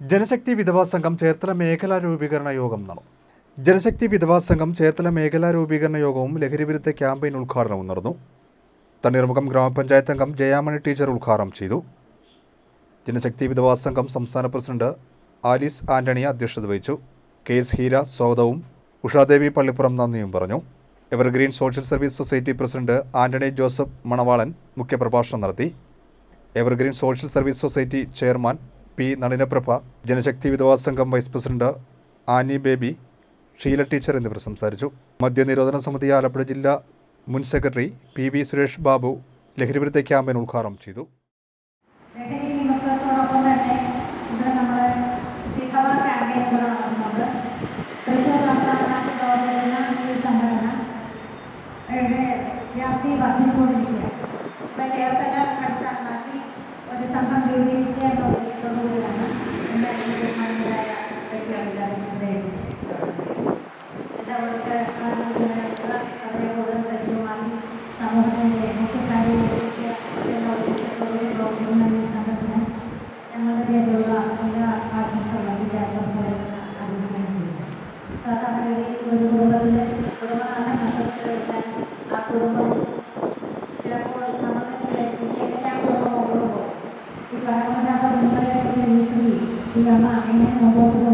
ജനശക്തി വിധവാ സംഘം ചേർത്തല മേഖലാ രൂപീകരണ യോഗം നടന്നു. ജനശക്തി വിധവാ സംഘം ചേർത്തല മേഖലാ രൂപീകരണ യോഗവും ലഹരിവിരുദ്ധ ക്യാമ്പയിൻ ഉദ്ഘാടനവും നടന്നു. തണ്ണീർമുഖം ഗ്രാമപഞ്ചായത്ത് അംഗം ജയാമണി ടീച്ചർ ഉദ്ഘാടനം ചെയ്തു. ജനശക്തി വിധവാ സംഘം സംസ്ഥാന പ്രസിഡന്റ് ആലീസ് ആന്റണി അധ്യക്ഷത വഹിച്ചു. കെ എസ് ഹീര സ്വാഗതവും ഉഷാദേവി പള്ളിപ്പുറം നന്ദിയും പറഞ്ഞു. Evergreen social service society president Antony Joseph Manavalan മുഖ്യപ്രഭാഷണം നടത്തി. Evergreen social service society chairman P Nalinaprabha Janasakthi വിധവാ സംഘം vice president Annie Baby Sheela teacher എന്നിവർ സംസാരിച്ചു. മദ്യനിരോധന സമിതി ആലപ്പുഴ ജില്ലാ മുൻ secretary P V Suresh Babu ലഹരിവിരുദ്ധ ക്യാമ്പയിൻ ഉദ്ഘാടനം ചെയ്തു. വിമുക്തത്തോടൊപ്പം ഈ ഈ സ്ത്രീ ഈ അമ്മ എങ്ങനെ മുമ്പോട്ട്